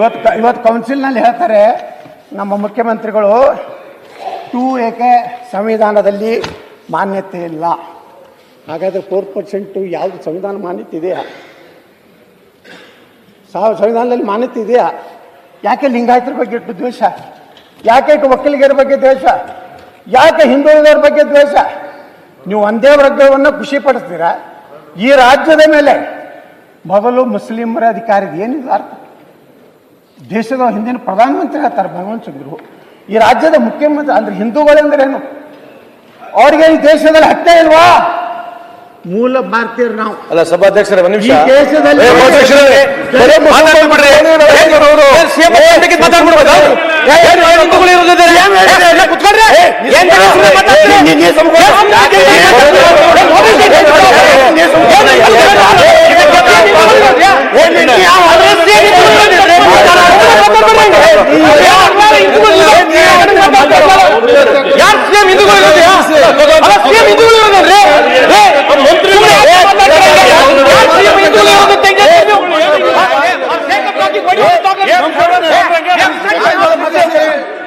ಇವತ್ತು ಇವತ್ತು ಕೌನ್ಸಿಲ್ನಲ್ಲಿ ಹೇಳ್ತಾರೆ, ನಮ್ಮ ಮುಖ್ಯಮಂತ್ರಿಗಳು, ಟೂ ಏಕೆ ಸಂವಿಧಾನದಲ್ಲಿ ಮಾನ್ಯತೆ ಇಲ್ಲ? ಹಾಗಾದರೆ ಫೋರ್ ಪರ್ಸೆಂಟು ಯಾವುದು ಸಂವಿಧಾನ ಮಾನ್ಯತೆ ಇದೆಯಾ? ಸಾವ ಸಂವಿಧಾನದಲ್ಲಿ ಮಾನ್ಯತೆ ಇದೆಯಾ? ಯಾಕೆ ಲಿಂಗಾಯತರ ಬಗ್ಗೆ ಇಟ್ಟು ದ್ವೇಷ? ಯಾಕೆ ಒಕ್ಕಲಿಗರ ಬಗ್ಗೆ ದ್ವೇಷ? ಯಾಕೆ ಹಿಂದುಳಿದವರ ಬಗ್ಗೆ ದ್ವೇಷ? ನೀವು ಒಂದೇ ವರ್ಗವನ್ನು ಖುಷಿ ಪಡಿಸ್ತೀರಾ ಈ ರಾಜ್ಯದ ಮೇಲೆ ಮೊದಲು ಮುಸ್ಲಿಮರ ಅಧಿಕಾರ ಏನಿದೆ ಅರ್ಥ? ದೇಶದ ಹಿಂದಿನ ಪ್ರಧಾನಮಂತ್ರಿ ಹೇಳ್ತಾರೆ ಭಗವಂತ ಸಿಂಗ್ರು ಈ ರಾಜ್ಯದ ಮುಖ್ಯಮಂತ್ರಿ ಅಂದ್ರೆ ಹಿಂದೂಗಳೆಂದ್ರೇನು ಅವ್ರಿಗೆ ಈ ದೇಶದಲ್ಲಿ ಹತ್ತೆ ಇಲ್ವಾ ಮೂಲ ಭಾರತೀಯರು ನಾವು ಅಲ್ಲ ಸಭಾಧ್ಯಕ್ಷರ ಒಂದು ನಿಮಿಷ ಈ ದೇಶದಲ್ಲಿ- ಸಭಾಧ್ಯಕ್ಷರೇ, ಬರೀ ಮಾತಾಡ್ಬಿಡ್ರಿ. ಏನ್ ಇವ್ರು? CM ಬಗ್ಗೆ ಮಾತಾಡ್ಬಿಡ್ಬೋದಾ? ಏನ್ ಇವ್ರು ಹಿಂದೂಗಳು ಇರೋದಿದೆ? ಏ, ಎಲ್ಲ ಕುತ್ಕೊಳ್ರಿ. ಏನ್ ಬೇಕು ಸುಮ್ನೆ ಮಾತಾಡ್ತೀರಿ? ಏನ್ ಹಿಂದೂಗಳು? ಯಾರು ಸಿಎಂ ಹಿಂದೂಗಳು ಇರೋದ್ಯಾ? ಅಲ್ಲ ಸಿಎಂ ಹಿಂದೂಗಳು ಇರೋದಲ್ರಿ ಏ, ಮಂತ್ರಿ ಸಿಎಂ ಹಿಂದೂಗಳು ಇರೋದು ತೆಂಗೆ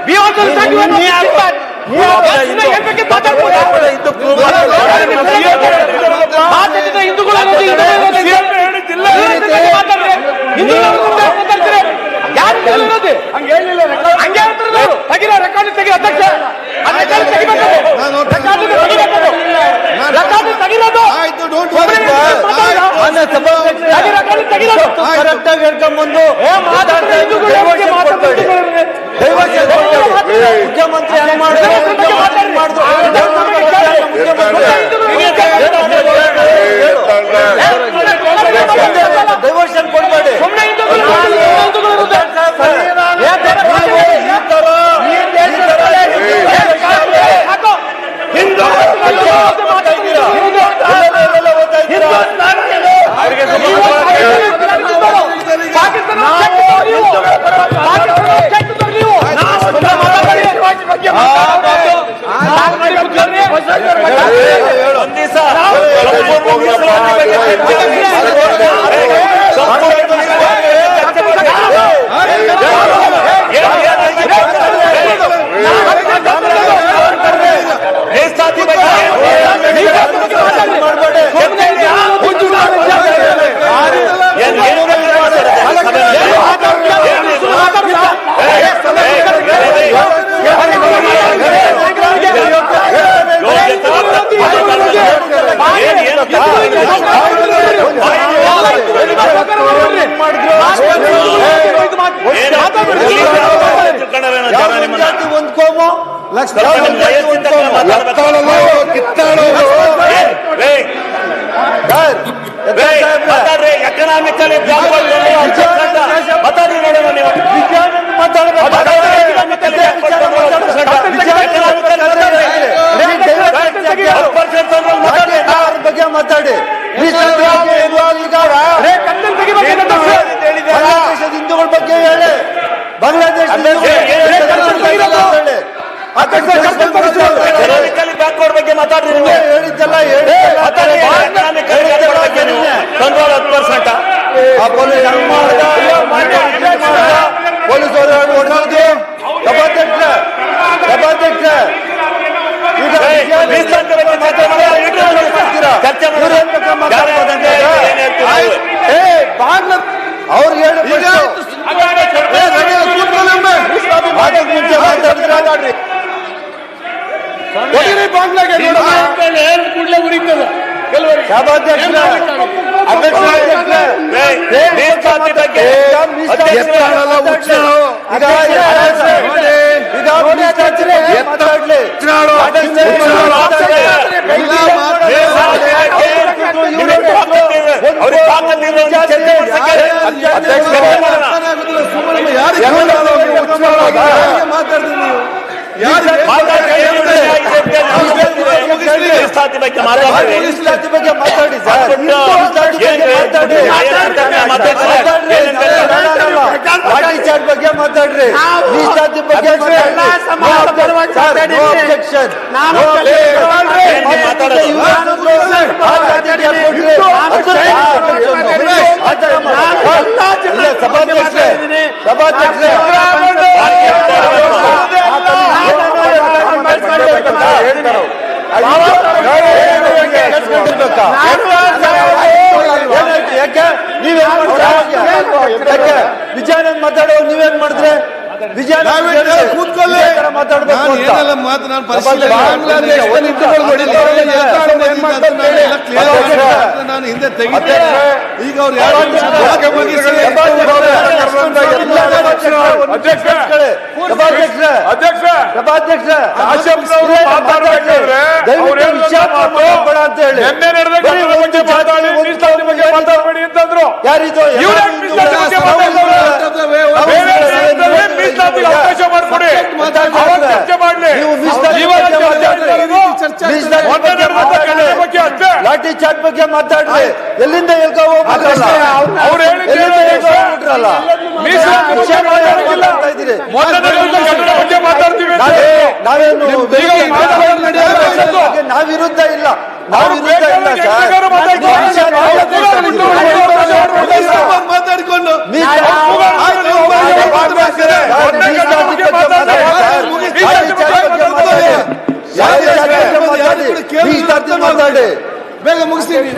We also respect you and we respect. ಸುಮ್ನೆ ಏನ್ ಬೇಕಿತ್ತು ಮಾತಾಡ್ಬೋದು. ಮಾತಾಡಿದ ಹಿಂದೂಗಳು ಅನ್ನೋದು ಹಿಂದೂಗಳು ಇರೋದು ಇಲ್ಲ. ಈ ರೀತಿ ಮಾತಾಡ್ರಿ. ಹಿಂದೂಗಳು ಅನ್ನೋದು ಮಾತಾಡ್ತೀರಿ. ಯಾರು ಹಿಂದೂಗಳು ಇರೋದು? ಹಂಗೆ ಹೇಳ್ತಾರೆ ನೀವು. ತೆಗಿರೋ ರೆಕಾರ್ಡ್ ತೆಗಿ ಅಧ್ಯಕ್ಷ ಆ ರೆಕಾರ್ಡ್ ತೆಗಿಬೇಕು ರೆಕಾರ್ಡ್ ತೆಗಿಬೇಕು ರೆಕಾರ್ಡ್ ತೆಗಿರೋದು ಆಯ್ತು, don't ಒಬ್ರೇ worry, sir. ಮಾತಾಡೋದು. ಆಯ್ತು. ತೆಗಿ ರೆಕಾರ್ಡ್ ತೆಗಿರೋದು ಕರೆಕ್ಟ್ ಆಗಿ ಹೇಳ್ಕೊಂಡ್ಬಂದು. ಮುಖ್ಯಮಂತ್ರಿ ಹೆಂಗ್ ಮಾಡಿದ್ರು ಮುಖ್ಯಮಂತ್ರಿ ಕೊಡ್ಬೇಡಿ ಸುಮ್ನೆ ಹಿಂದೂಗಳು ಹಿಂದೂಗಳು ಇರೋದು. ಏ, ಬೇರೆ ಭಾಷೆ ಹೇಳಿ. ಈ ತರ ಹಾಕು. ಹಿಂದೂಗಳು ಮಾತಾಡ್ತೀರಾ ಎಲ್ಲರೆಲ್ಲ ಓದ್ತಾ ಇದ್ದೀರಾ? ಒಂದ್ ದಿವ್ಸ ಸಂಪೂರ್ಣ ಮೀಸಲಾತಿ ಬಗ್ಗೆ ಚರ್ಚೆ ಮಾಡಿ. ಮೀಸಲಾತಿ ಬಗ್ಗೆ ಮಾಡ್ಬೇಡಿ. ಏನ್ ಏನು ಬೇಕಾದ್ರೂ ಮಾತಾಡ್ತಾರೆ ಏನ್ ಒಂದ್ ಕೋಮು ಲಕ್ಷ ಎಕನಾಮಿಕಲಿ ಮಾತಾಡಿ ನೋಡೋಣ ನೀವು ಬಗ್ಗೆ ಮಾತಾಡಿ ಮೀಸಲಾತಿ ಬಗ್ಗೆ ಇಲ್ವಾ ಈಗ ಬಾಂಗ್ಲಾದೇಶದ ಹಿಂದೂಗಳ ಬಗ್ಗೆ ಹೇಳಿ ಬಾಂಗ್ಲಾದೇಶದ ಎಕನಾಮಿಕಲಿ ಬ್ಯಾಕ್ವರ್ಡ್ ಬಗ್ಗೆ ಮಾತಾಡ್ರಿ ನೀವು ಹೇಳಿದ್ದಲ್ಲ ಎಕನಾಮಿಕಲಿ ಬಗ್ಗೆ ನೀವು ಕಂಟ್ರೋಲ್ ಹತ್ತು ಪರ್ಸೆಂಟ್ ಆ ಪೊಲೀಸ್ ಹಂಗ್ ಮಾಡ್ದ ಪೊಲೀಸ್ ಅವರು ಹೊಡೆದು ಸಭಾಧ್ಯಕ್ಷ ಸಭಾಧ್ಯಕ್ಷ ಈಗ ಮೀಸಲಾತಿ ಬಗ್ಗೆ ಮಾತಾಡ್ತೀರಾ ಚರ್ಚೆ ಮಾಡೋಣ ಗಾಳಿಯಾದಂಗೆ ಏನ್ ಹೇಳ್ತೀರಿ ನೀವು? ಏ ಬಾಗ್ಲ ಅವ್ರು ಹೇಳಿ ಅದಕ್ಕೆ ಮುಂಚೆ ಮಾತಾಡಿದ್ರೆ ಸಭಾಧ್ಯಕ್ಷ ಅಧ್ಯಕ್ಷ ಏ, ಮೀಸಲಾತಿ ಬಗ್ಗೆ ಎತ್ತಾಳಲ್ಲ ಉಚ್ಚಾಳು ಈಗ ಈಗ ಮೀಸಲಾತಿನೇ ಮಾತಾಡ್ಲಿ ಅವ್ರಿಗೆ ತಾಕತ್ತಿಲ್ಲ ಒಂದು ಚರ್ಚೆ ಮಾಡ್ಸಕ್ಕೆ. ಅಧ್ಯಕ್ಷರೇ ಮಾಡೋಣ. ಮಾತಾಡ್ತೀನಿ ನೀವು ಮಾತಾಡಿ, ಮೀಸಲಾತಿ ಬಗ್ಗೆ ಮಾತಾಡ್ರಿ. ಮೀಸಲಾತಿ ಬಗ್ಗೆ ಮಾತಾಡಿ ಸರ್ ಮೀಸಲಾತಿ ಬಗ್ಗೆ ಮಾತಾಡಿ ಪಾರ್ಟಿ ಚಾರ್ಟ್ ಬಗ್ಗೆ ಮಾತಾಡ್ರಿ ಮೀಸಲಾತಿ ಬಗ್ಗೆ ಮಾತಾಡ್ರಿ No objection. No objection. ಮಾತಾಡೋದು ಆ ಜಾತಿಗೆ ಯಾಕೆ ಕೊಟ್ರಿ? ಬಗ್ಗೆ ಮಾತಾಡ್ರಿ ಮಾತಾಡಿ. ಇಲ್ಲ, ಸಭಾಧ್ಯಕ್ಷರೇ ಸಭಾಧ್ಯಕ್ಷರೇ clear ಮಾತಾಡೋ ನೀವೇನ್ ಮಾಡಿದ್ರೆ? ನಾನು ಹಿಂದೆ ಅಧ್ಯಕ್ಷರೇ. ಈಗ ಅವ್ರು ದಯವಿಟ್ಟು ಮಾತಾಡಬೇಡ ಅಂತ ಹೇಳಿ. ಯಾರಿದು ಅವಕಾಶ ಮಾಡಿಕೊಡಿ ಚರ್ಚೆ ಮಾಡ್ಲಿ ಲಾಠಿ ಚಾರ್ಜ್ ಬಗ್ಗೆ ಮಾತಾಡ್ರಿ. ಎಲ್ಲಿಂದ ಮಾತಾಡ್ತೀವಿ ನಾವೇನು ಈಗ ಬೇರೆ ಮಾತಾಡೋದು ನಡೆಯೋದು ಮಾತಾಡೋದು ಬಗ್ಗೆ ನಾವ್ ವಿರುದ್ಧ ಇಲ್ಲ. ನಾವಿರುದ್ಧ ಇಲ್ಲ ಸರ್. ಮಾತಾಡಿಕೊಂಡು ಮೀಸಲಾತಿ ಆಯ್ತು, ನೀವು ಮಾತಾಡಿ, ಮಾತಾಡ್ತಾರೆ. ಮೊನ್ನೆ ಘಟನೆ ಬಗ್ಗೆ ಮಾತಾಡಿ. ಲಾಠಿ ಚಾರ್ಜ್ ಬಗ್ಗೆ ಮಾತಾಡಿ. ಲಾಠಿ ಚಾರ್ಜ್ ಬಗ್ಗೆ ಮಾತಾಡಿ. ಮೀಸಲಾತಿ ಮಾತಾಡಿ ಬೇಗ ಮುಗಿಸ್ತೀನಿ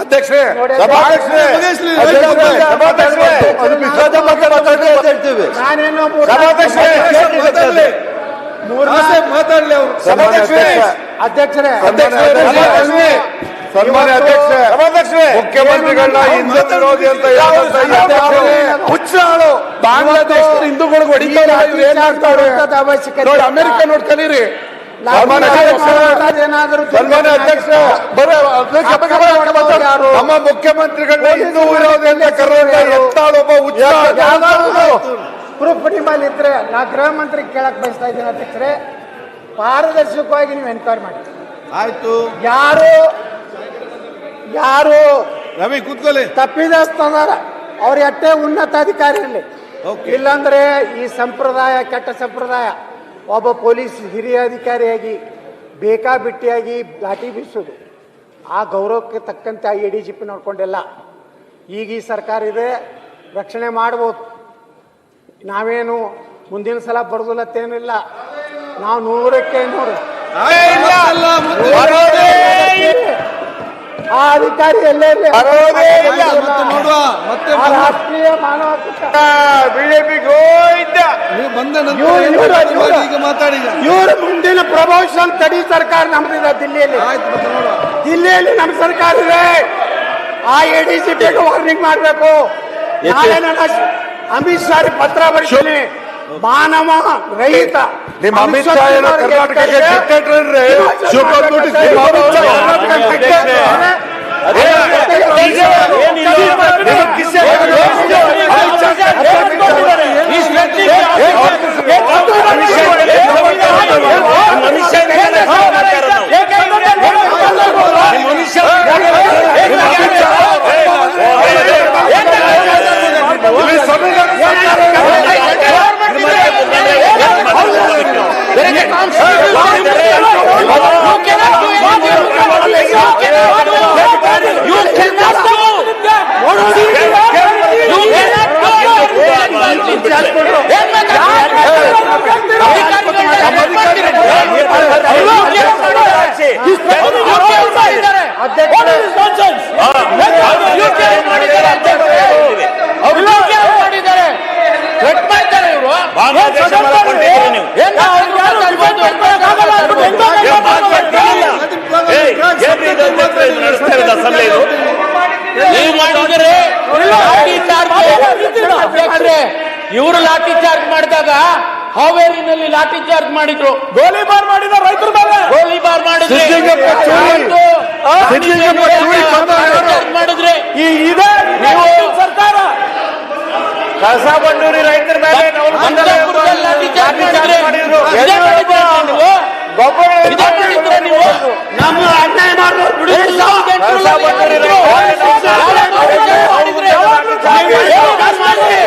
ಅಧ್ಯಕ್ಷರೇ ಸಭಾಧ್ಯಕ್ಷರೇ ಮುಗಿಸ್ಲಿ. ಸಭಾಧ್ಯಕ್ಷರೇ ಅದು ಮಿಶ್ರದ ಬಗ್ಗೆ ಮಾತಾಡಿ ಅಂತ ಹೇಳ್ತೀವಿ ನಾನೇನೋ ಮೂರು ಸಭಾಧ್ಯಕ್ಷರೇ ಮಾತಾಡ್ಲಿ ಆಸೆ ಮಾತಾಡ್ಲಿ ಅವ್ರು ಸಭಾಧ್ಯಕ್ಷರೇ ಅಧ್ಯಕ್ಷರೇ ಸನ್ಮಾನ್ಯ ಅಧ್ಯಕ್ಷ ಮುಖ್ಯಮಂತ್ರಿಗಳನ್ನ ಹಿಂದೂ ವಿರೋಧಿ ಅಂತ ಹೇಳೋದಂತ ಈ ಅಧ್ಯಕ್ಷರೇ? ಹುಚ್ಚ ಆಳು. ಬಾಂಗ್ಲಾದೇಶದ ಹಿಂದೂಗಳಿಗೆ ಹೊಡಿತಾರೆ ಏನಾಗ್ತಾರೆ ನೋಡಿ ಅಮೆರಿಕ ನೋಡಿ ಕಲೀರಿ. ಸನ್ಮಾನ್ಯ ಅಧ್ಯಕ್ಷ. ನಮ್ಮ ಮುಖ್ಯಮಂತ್ರಿಗಳನ್ನ ಹಿಂದೂ ವಿರೋಧಿ ಅಂತ ಕರೆದ ಎತ್ತಾಳೊಬ್ಬ ಹುಚ್ಚ. ಪ್ರೂಫ್ ನಿಮ್ಮಲ್ಲಿ ಇದ್ರೆ ನಾ ಗೃಹ ಮಂತ್ರಿ ಕೇಳಕ್ ಬಯಸ್ತಾ ಇದ್ದೀನಿ ಅಧ್ಯಕ್ಷರೇ. ಪಾರದರ್ಶಕವಾಗಿ ನೀವು ಎನ್ಕ್ವೈರ್ ಮಾಡಿ. ಆಯ್ತು. ಯಾರು ಯಾರು ರವಿ ಕೂತ್ಕೊಳ್ಳಿ. ತಪ್ಪಿದಸ್ತಾರ ಅವ್ರ ಎಟ್ಟೆ ಉನ್ನತಾಧಿಕಾರಿ ಇರಲಿ. ಇಲ್ಲಾಂದ್ರೆ ಈ ಸಂಪ್ರದಾಯ ಕೆಟ್ಟ ಸಂಪ್ರದಾಯ ಒಬ್ಬ ಪೊಲೀಸ್ ಹಿರಿಯ ಅಧಿಕಾರಿಯಾಗಿ ಬೇಕಾಬಿಟ್ಟಿಯಾಗಿ ಲಾಠಿ ಬೀಸೋದು. ಆ ಗೌರವಕ್ಕೆ ತಕ್ಕಂತೆ ಆ ಎ ಡಿ ಜಿ ಪಿ ನೋಡ್ಕೊಂಡಿಲ್ಲ. ಈಗ ಈ ಸರ್ಕಾರ ಇದೆ ರಕ್ಷಣೆ ಮಾಡ್ಬೋದು. ನಾವೇನು ಮುಂದಿನ ಸಲ ಬರೋದಿಲ್ಲತ್ತೇನಿಲ್ಲ ನಾವು ನೂರಕ್ಕೆ ನೂರು. ಆ ಅಧಿಕಾರಿ ಎಲ್ಲೇ ಇಲ್ಲ. ಮತ್ತೆ ನೋಡುವ ಮತ್ತೆ ರಾಷ್ಟ್ರೀಯ ಮಾನವ ಹಕ್ಕು ಬಿಜೆಪಿ ಗೋಯ್ತ ನೀವು ಬಂದ ನಂತರ ಈಗ ಮಾತಾಡಿ ಈಗ. ಇವರು ಮುಂದಿನ ಪ್ರಮೋಷನ್ ತಡಿ ಸರ್ಕಾರ ನಮ್ದಿದೆ ದಿಲ್ಲಿಯಲ್ಲಿ. ದಿಲ್ಲಿಯಲ್ಲಿ ನಮ್ಮ ಸರ್ಕಾರ ಇದೆ. ಆ ಎ ಡಿ ಸಿ ಪಿಗೆ ವಾರ್ನಿಂಗ್ ಮಾಡಬೇಕು. ನಾಳೆ ನನ್ನ ಅಮಿತ್ ಶಾ ಪತ್ರ ಬರೀತೀನಿ. ಮಾನವ ರಹಿತ ನಿಮ್ಮ ಅಮಿತ್ ಶಾ ಏನೋ ಕರ್ನಾಟಕಕ್ಕೆ ಡಿಕ್ಟೇಟರ್? ಶಿವಪಾಲ್ ನೋಟಿಸ್ ನಿಮ್ಮ ಅಮಿತ್ ಶಾ ಕರ್ನಾಟಕಕ್ಕೆ ನಡೆಸ್ತಾ ಇರೋದ ಸಭೆ ಇದು ನೀವು ಮಾಡಿದರೆ ಲಾಠಿ ಚಾರ್ಜ್ ಅಧ್ಯಕ್ಷರೇ ಇವರು ಲಾಠಿ ಚಾರ್ಜ್ ಮಾಡಿದಾಗ ಹಾವೇರಿನಲ್ಲಿ ಲಾಠಿ ಚಾರ್ಜ್ ಮಾಡಿದ್ರು. ಗೋಲಿಬಾರ್ ಮಾಡಿದ ರೈತರ ಮೇಲೆ. ಗೋಲಿಬಾರ್ ಮಾಡಿದ್ರೆ ಮಾಡಿದ್ರೆ ಈ ಇದೇ ನೀವು ಸರ್ಕಾರ. ಕಸ ಬಂಡೂರಿ ರೈತರ ಮೇಲೆ ಲಾಠಿ ಚಾರ್ಜ್ ಮಾಡಿದ್ರೆ ಮಾಡಿದ್ರು. ಇದೇ ಮಾಡಿದ್ರೆ ನೀವು ಗೊಬ್ಬರ ಇದೇ ಮಾಡಿದ್ರೆ ನೀವು ನಮ್ಮ ಅನ್ಯಾಯ ಮಾಡೋದು ಎರಡ್ ಸಾವಿರದ ಎಂಟರಲ್ಲಿ ಮಾಡಿದ್ರು. ಮಾಡಿದ್ರೆ ಏನು ಮಾಡಿದ್ರಿ?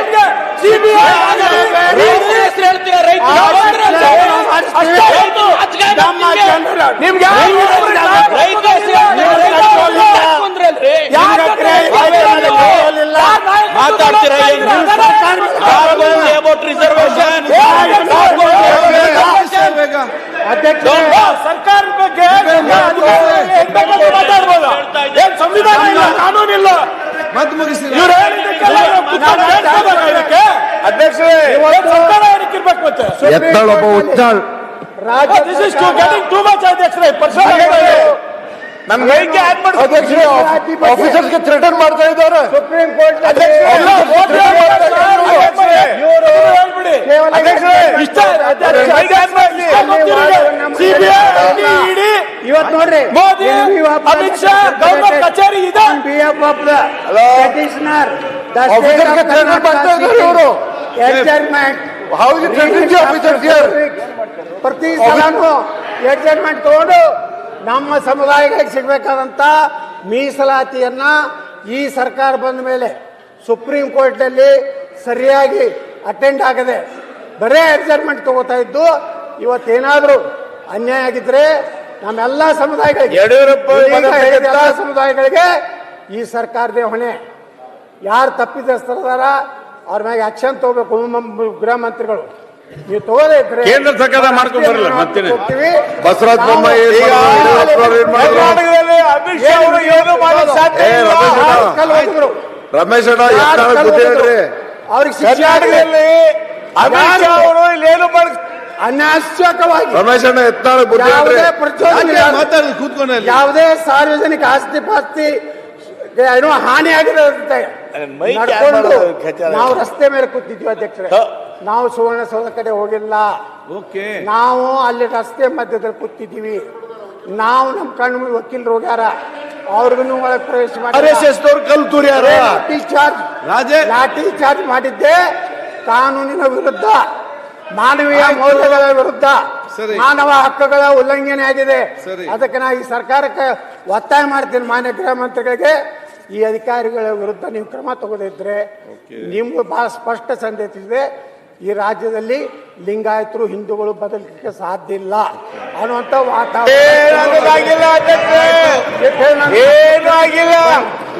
ರೈತರ ಅಧ್ಯಕ್ಷರೇ ಇಷ್ಟ ಅಧ್ಯಕ್ಷ ಕೈಗೆ ಆಡ್ ಮಾಡ್ಲಿ. ಸಿಬಿಐ ಇಡಿ ಇವತ್ತು ನೋಡ್ರಿ ಮೋದಿ ಅಮಿತ್ ಶಾ ಗೌರ್ಮೆಂಟ್ ಕಚೇರಿ ಇದೆ behalf of the petitioner, the Officer state ಗೆ of threaten officers here? ಪ್ರತಿ ಸಲನು ಎಡ್ಜರ್ಮೆಂಟ್ ತಗೊಂಡು ನಮ್ಮ ಸಮುದಾಯಗಳಿಗೆ ಸಿಗಬೇಕಾದಂತ ಮೀಸಲಾತಿಯನ್ನ ಈ ಸರ್ಕಾರ ಬಂದ ಮೇಲೆ ಸುಪ್ರೀಂ ಕೋರ್ಟ್ನಲ್ಲಿ ಸರಿಯಾಗಿ ಅಟೆಂಡ್ ಆಗದೆ ಬರೇ ಅಡ್ಜಸ್ಟ್ಮೆಂಟ್ ತಗೋತಾ ಇದ್ದು ಇವತ್ತೇನಾದ್ರೂ ಅನ್ಯಾಯ ಆಗಿದ್ರೆ ನಮ್ಮೆಲ್ಲ ಸಮುದಾಯಗಳಿಗೆ ಎಲ್ಲ ಸಮುದಾಯಗಳಿಗೆ ಈ ಸರ್ಕಾರದೇ ಹೊಣೆ. ಯಾರು ತಪ್ಪಿದಸ್ತರದಾರ ಅವ್ರ ಮ್ಯಾಗ ಆಕ್ಷನ್ ತಗೋಬೇಕು ಗೃಹ ಮಂತ್ರಿಗಳು ನೀವು ತಗೋದೇ ಇದ್ರೆ ಕೇಂದ್ರ ಸರ್ಕಾರ ಮಾಡ್ಕೊಂಡು ಬರಲ್ಲ, ಮತ್ತೇನೆ? ಹೋಗ್ತೀವಿ. ಬಸವರಾಜ ಬೊಮ್ಮಾಯಿ ಏನ್ ಈಗ ಮಾಡಿದ್ರು, ಏನ್ ಮಾಡಿದ್ರು? ಕರ್ನಾಟಕದಲ್ಲಿ ಅಮಿತ್ ಶಾ ಅವರು ಏನು ಸಾಧ್ಯ ಏ, ಇಲ್ಲ ರಮೇಶ್ ಅಣ್ಣ. ರಮೇಶ್ ಅವ್ರಿಗೆ ಶಿಕ್ಷೆ. ಕರ್ನಾಟಕದಲ್ಲಿ ಅಮಿತ್ ಶಾ ಅವರು ಅನಾವಶ್ಯಕವಾಗಿ ರಮೇಶ್ ಅಣ್ಣ ಎತ್ತಾಳ್ ಬುದ್ಧಿ ಹೇಳ್ರಿ ಯಾವುದೇ ಪ್ರಚೋದನೆ ಸಾರ್ವಜನಿಕ ಆಸ್ತಿ ಪಾಸ್ತಿ ಏನೋ ಹಾನಿ ಆಗಿರುತ್ತೆ ನಾವು ರಸ್ತೆ ಮೇಲೆ ಕೂತಿದ್ವಿ ಅಧ್ಯಕ್ಷರೇ. ನಾವು ನಾವು ಸುವರ್ಣಸೌಧ ಕಡೆ ಹೋಗಿಲ್ಲ. ಓಕೆ. ನಾವು ಅಲ್ಲಿ ರಸ್ತೆ ಮಧ್ಯದಲ್ಲಿ ಕೂತಿದ್ದೀವಿ. ನಾವು ನಮ್ಮ ಕಣ್ಣು ಮುಂದೆ ವಕೀಲರು ಹೋಗ್ಯಾರ. ಅವ್ರಿಗೂ ಒಳಗೆ ಪ್ರವೇಶ ಮಾಡಿ ಲಾಠಿ ಚಾರ್ಜ್ ರಾಜೇ? ಲಾಠಿ ಚಾರ್ಜ್ ಮಾಡಿದ್ದೆ. ಕಾನೂನಿನ ವಿರುದ್ಧ. ಮಾನವೀಯ ಮೌಲ್ಯಗಳ ವಿರುದ್ಧ. ಸರಿ. ಮಾನವ ಹಕ್ಕುಗಳ ಉಲ್ಲಂಘನೆ ಆಗಿದೆ. ಅದಕ್ಕೆ ನಾ ಈ ಸರ್ಕಾರಕ್ಕೆ ಒತ್ತಾಯ ಮಾಡ್ತೀನಿ ಮಾನ್ಯ ಗೃಹ ಮಂತ್ರಿಗಳಿಗೆ. ಈ ಅಧಿಕಾರಿಗಳ ವಿರುದ್ಧ ನೀವು ಕ್ರಮ ತಗೊದಿದ್ರೆ ನಿಮ್ಗೆ ಬಹಳ ಸ್ಪಷ್ಟ ಸಂದೇಶ ಇದೆ. ಈ ರಾಜ್ಯದಲ್ಲಿ ಲಿಂಗಾಯತರು ಹಿಂದೂಗಳು ಬದಲಿಕ್ಕೆ ಸಾಧ್ಯ ಇಲ್ಲ ಅನ್ನುವಂಥ ಏನಾಗಿಲ್ಲ? ವಾತಾವರಣ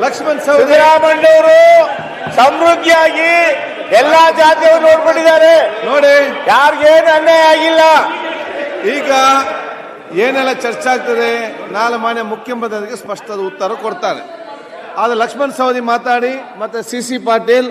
ಲಕ್ಷ್ಮಣ್ ಸವದಿ ಸಿದ್ದರಾಮಯ್ಯವರು ಸಮೃದ್ಧಿಯಾಗಿ ಎಲ್ಲಾ ಜಾತಿಯವರು ನೋಡ್ಕೊಂಡಿದ್ದಾರೆ. ನೋಡಿ. ಯಾರಿಗೇನು ಅನ್ಯಾಯ ಆಗಿಲ್ಲ. ಈಗ ಏನೆಲ್ಲ ಚರ್ಚೆ ಆಗ್ತದೆ ನಾಳೆ ಮಾನ್ಯ ಮುಖ್ಯಮಂತ್ರಿಗೆ ಸ್ಪಷ್ಟದ ಉತ್ತರ ಕೊಡ್ತಾರೆ. ಆದ್ರೆ ಲಕ್ಷ್ಮಣ್ ಸವದಿ ಮಾತಾಡಿ ಮತ್ತೆ ಸಿ ಸಿ ಪಾಟೀಲ್